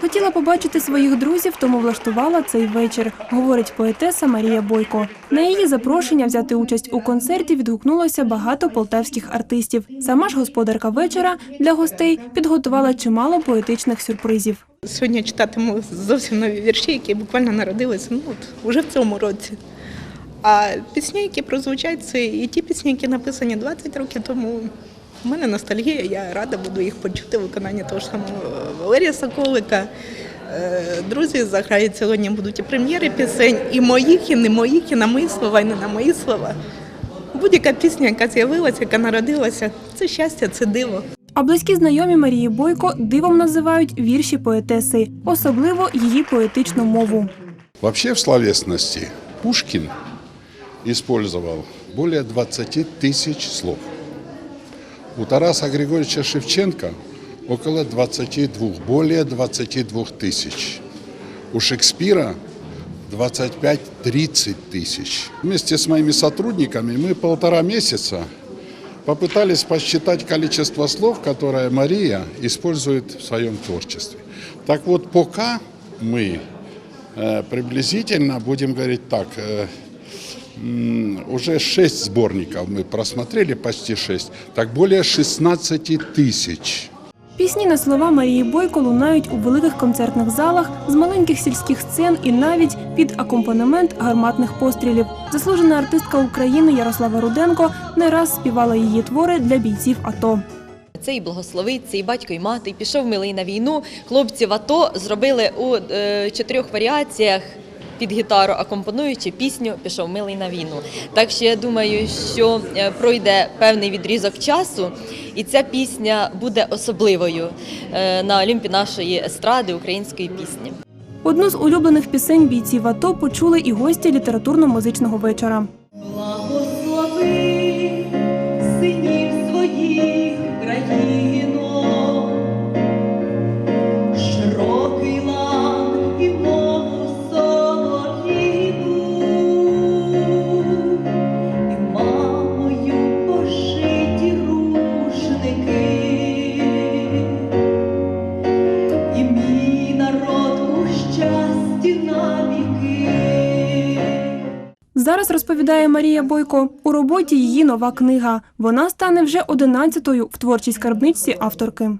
Хотіла побачити своїх друзів, тому влаштувала цей вечір, говорить поетеса Марія Бойко. На її запрошення взяти участь у концерті відгукнулося багато полтавських артистів. Сама ж господарка вечора для гостей підготувала чимало поетичних сюрпризів. Сьогодні читатиму зовсім нові вірші, які буквально народилися ну, от, уже в цьому році. А пісні, які прозвучать, це і ті пісні, які написані 20 років тому. У мене ностальгія, я рада буду їх почути в виконанні того ж самого Валерія Соколика. Е, Друзі заграють сьогодні будуть і прем'єри пісень, і моїх, і не моїх, і на мої слова, і не на мої слова. Будь-яка пісня, яка з'явилася, яка народилася, це щастя, це диво. А близькі знайомі Марії Бойко дивом називають вірші поетеси, особливо її поетичну мову. Вообще в словесности Пушкин использовал более 20 тысяч слов. У Тараса Григорьевича Шевченко около 22, более 22 тысяч. У Шекспира 25-30 тысяч. Вместе с моими сотрудниками мы полтора месяца попытались посчитать количество слов, которое Мария использует в своем творчестве. Так вот, пока мы Э, приблизительно, будем говорить так, э, уже 6 сборников мы просмотрели, почти 6, так более 16 тысяч. Пісні на слова Марії Бойко лунають у великих концертних залах з маленьких сільських сцен і навіть під акомпанемент гарматних пострілів. Заслужена артистка України Ярослава Руденко не раз співала її твори для бійців АТО. Це і благословить, це і батько, і мати, і пішов милий на війну. Хлопці в АТО зробили у е, чотирьох варіаціях під гітару, акомпонуючи пісню Пішов милий на війну. Так що я думаю, що е, пройде певний відрізок часу, і ця пісня буде особливою е, на Олімпі нашої естради української пісні. Одну з улюблених пісень бійців АТО почули і гості літературно-музичного вечора. Зараз розповідає Марія Бойко. У роботі її нова книга. Вона стане вже одинадцятою в творчій скарбничці авторки.